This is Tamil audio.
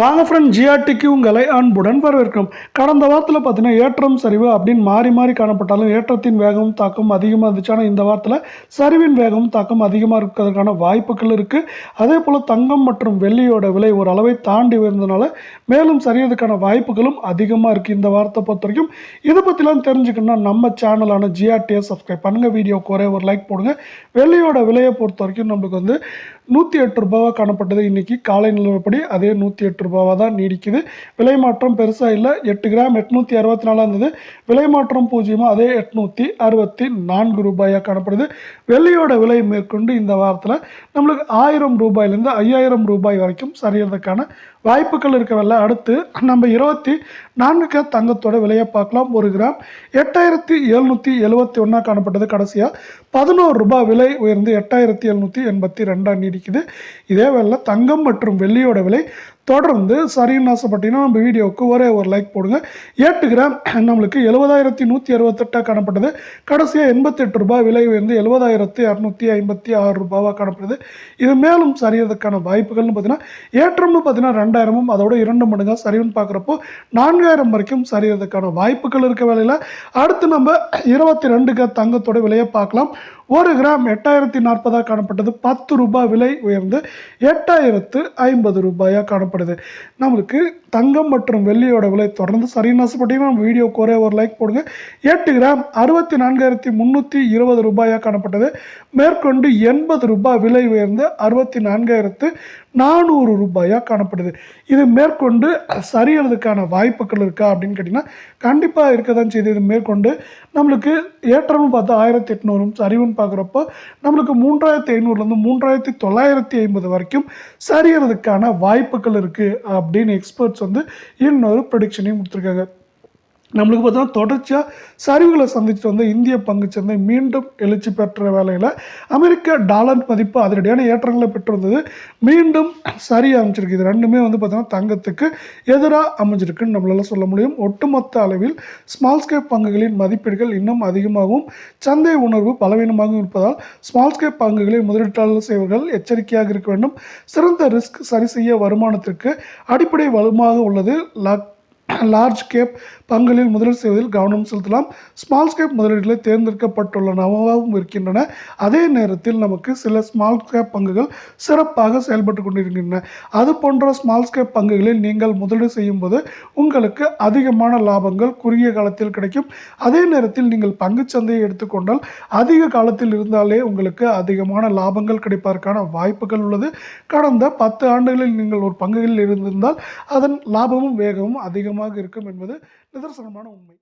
வாங்க ஃப்ரெண்ட் ஜிஆர்டிக்கு உங்களை அன்புடன் வரவேற்கிறோம். கடந்த வாரத்தில் பார்த்தீங்கன்னா ஏற்றம் சரிவு அப்படின்னு மாறி மாறி காணப்பட்டாலும் ஏற்றத்தின் வேகமும் தாக்கம் அதிகமாக இருந்துச்சு. ஆனால் இந்த வாரத்தில் சரிவின் வேகமும் தாக்கம் அதிகமாக இருக்கிறதுக்கான வாய்ப்புகள் இருக்குது அதே போல் தங்கம் மற்றும் வெள்ளியோட விலை ஒரு அளவை தாண்டி உயர்ந்தனால மேலும் சரியதுக்கான வாய்ப்புகளும் அதிகமாக இருக்குது இந்த வாரத்தை பொறுத்த வரைக்கும். இதை பற்றிலாம் தெரிஞ்சுக்கணும்னா நம்ம சேனலான ஜிஆர்டியை சப்ஸ்கிரைப் பண்ணுங்கள் வீடியோக்கு ஒரே ஒரு லைக் போடுங்க. வெள்ளியோட விலையை பொறுத்த வரைக்கும் நம்மளுக்கு வந்து நூற்றி எட்டு ரூபாவாக காணப்பட்டது. இன்றைக்கி காலை நிலவரப்படி அதே நூற்றி எட்டு ரூபாவாக தான் நீடிக்குது. விலை மாற்றம் பெருசாக இல்லை. எட்டு கிராம் எட்நூற்றி அறுபத்தி நாலாக இருந்தது. விலை மாற்றம் பூஜ்ஜியமாக அதே எட்நூற்றி அறுபத்தி நான்கு ரூபாயாக காணப்படுது. வெள்ளியோட விலை மேற்கொண்டு இந்த வாரத்தில் நம்மளுக்கு ஆயிரம் ரூபாயிலேருந்து ஐயாயிரம் ரூபாய் வரைக்கும் சரியறதுக்கான வாய்ப்புகள் இருக்கவில்லை. அடுத்து நம்ம இருபத்தி நான்கு கே தங்கத்தோட விலையை பார்க்கலாம். ஒரு கிராம் எட்டாயிரத்தி எழுநூற்றி எழுபத்தி ஒன்றா காணப்பட்டது. கடைசியாக பதினோரு ரூபாய் விலை உயர்ந்து எட்டாயிரத்தி எழுநூற்றி எண்பத்தி ரெண்டாக நீடிக்குது. இதே வேலை தங்கம் மற்றும் வெள்ளியோட விலை தொடர்ந்து சரின்னு ஆசைப்பட்டீங்கன்னா நம்ம வீடியோவுக்கு ஒரே ஒரு லைக் போடுங்க. எட்டு கிராம் நம்மளுக்கு எழுபதாயிரத்தி நூற்றி அறுபத்தெட்டாக காணப்பட்டது. கடைசியாக எண்பத்தெட்டு ரூபாய் விலை உயர்ந்து எழுபதாயிரத்தி இரநூத்தி ஐம்பத்தி ஆறு ரூபாவாக காணப்படுது. இது மேலும் சரியறதுக்கான வாய்ப்புகள்னு பார்த்தீங்கன்னா ஏற்றம்னு பார்த்தீங்கன்னா ரெண்டு ரெண்டாயிரமும் அதோட இரண்டு மடங்காக சரிவுன்னு பார்க்குறப்போ நான்காயிரம் வரைக்கும் சரியறதுக்கான வாய்ப்புகள் இருக்க வேலையில். அடுத்து நம்ம இருபத்தி ரெண்டுக்கு தங்கத்தோட விலையை பார்க்கலாம். ஒரு கிராம் எட்டாயிரத்தி நாற்பதாக காணப்பட்டது. பத்து ரூபாய் விலை உயர்ந்து எட்டாயிரத்து ஐம்பது ரூபாயாக காணப்படுது. நம்மளுக்கு தங்கம் மற்றும் வெள்ளியோட விலை தொடர்ந்து சரின்னு ஆசைப்பட்டீங்கன்னா நம்ம வீடியோ குறைய ஒரு லைக் போடுங்க. எட்டு கிராம் அறுபத்தி நான்காயிரத்தி முந்நூற்றி இருபது ரூபாயாக காணப்பட்டது. மேற்கொண்டு எண்பது ரூபாய் விலை உயர்ந்து அறுபத்தி நான்காயிரத்து நானூறு ரூபாயாக காணப்படுது. இது மேற்கொண்டு சரியறதுக்கான வாய்ப்புகள் இருக்கா அப்படின்னு கேட்டிங்கன்னா கண்டிப்பாக இருக்க தான் செய்து இது மேற்கொண்டு நம்மளுக்கு ஏற்றமும் பார்த்தா ஆயிரத்தி எட்நூறும் அப்படின்னு பார்க்குறப்போ நம்மளுக்கு மூன்றாயிரத்தி ஐநூறுலேருந்து மூன்றாயிரத்தி தொள்ளாயிரத்தி ஐம்பது வரைக்கும் சரியறதுக்கான வாய்ப்புகள் இருக்குது அப்படின்னு எக்ஸ்பர்ட்ஸ் வந்து இன்னொரு ப்ரொடிக்ஷனையும் கொடுத்துருக்காங்க. நம்மளுக்கு பார்த்தோன்னா தொடர்ச்சியாக சரிவுகளை சந்திச்சுட்டு வந்த இந்திய பங்குச்சந்தை மீண்டும் எழுச்சி பெற்ற வேலையில் அமெரிக்க டாலர் மதிப்பு அதிரடியான ஏற்றங்களை பெற்று வந்தது மீண்டும் சரி அமைச்சிருக்கு இது ரெண்டுமே வந்து பார்த்தோன்னா தங்கத்துக்கு எதிராக அமைஞ்சிருக்குன்னு நம்மளால் சொல்ல முடியும். ஒட்டுமொத்த அளவில் ஸ்மால் ஸ்கேப் பங்குகளின் மதிப்பீடுகள் இன்னும் அதிகமாகவும் சந்தை உணர்வு பலவீனமாகவும் இருப்பதால் ஸ்மால் ஸ்கேப் பங்குகளில் முதலீட்டாளர் செய்வர்கள் எச்சரிக்கையாக இருக்க வேண்டும். சிறந்த ரிஸ்க் சரி செய்ய வருமானத்திற்கு அடிப்படை வலுமாக உள்ளது. லக் லார்ஜ் கேப் பங்குகளில் முதலீடு செய்வதில் கவனம் செலுத்தலாம். ஸ்மால் கேப் முதலீடுகளை தேர்ந்தெடுக்கப்பட்டுள்ளனவாகவும் இருக்கின்றன. அதே நேரத்தில் நமக்கு சில ஸ்மால் கேப் பங்குகள் சிறப்பாக செயல்பட்டு கொண்டிருக்கின்றன. அது போன்ற ஸ்மால் கேப் பங்குகளில் நீங்கள் முதலீடு செய்யும் போது உங்களுக்கு அதிகமான லாபங்கள் குறுகிய காலத்தில் கிடைக்கும். அதே நேரத்தில் நீங்கள் பங்குச்சந்தையை எடுத்துக்கொண்டால் அதிக காலத்தில் இருந்தாலே உங்களுக்கு அதிகமான லாபங்கள் கிடைப்பதற்கான வாய்ப்புகள் உள்ளது. கடந்த பத்து ஆண்டுகளில் நீங்கள் ஒரு பங்குகளில் இருந்திருந்தால் அதன் லாபமும் வேகமும் அதிகமாக அதிகமாக இருக்கும் என்பது நிதர்சனமான உண்மை.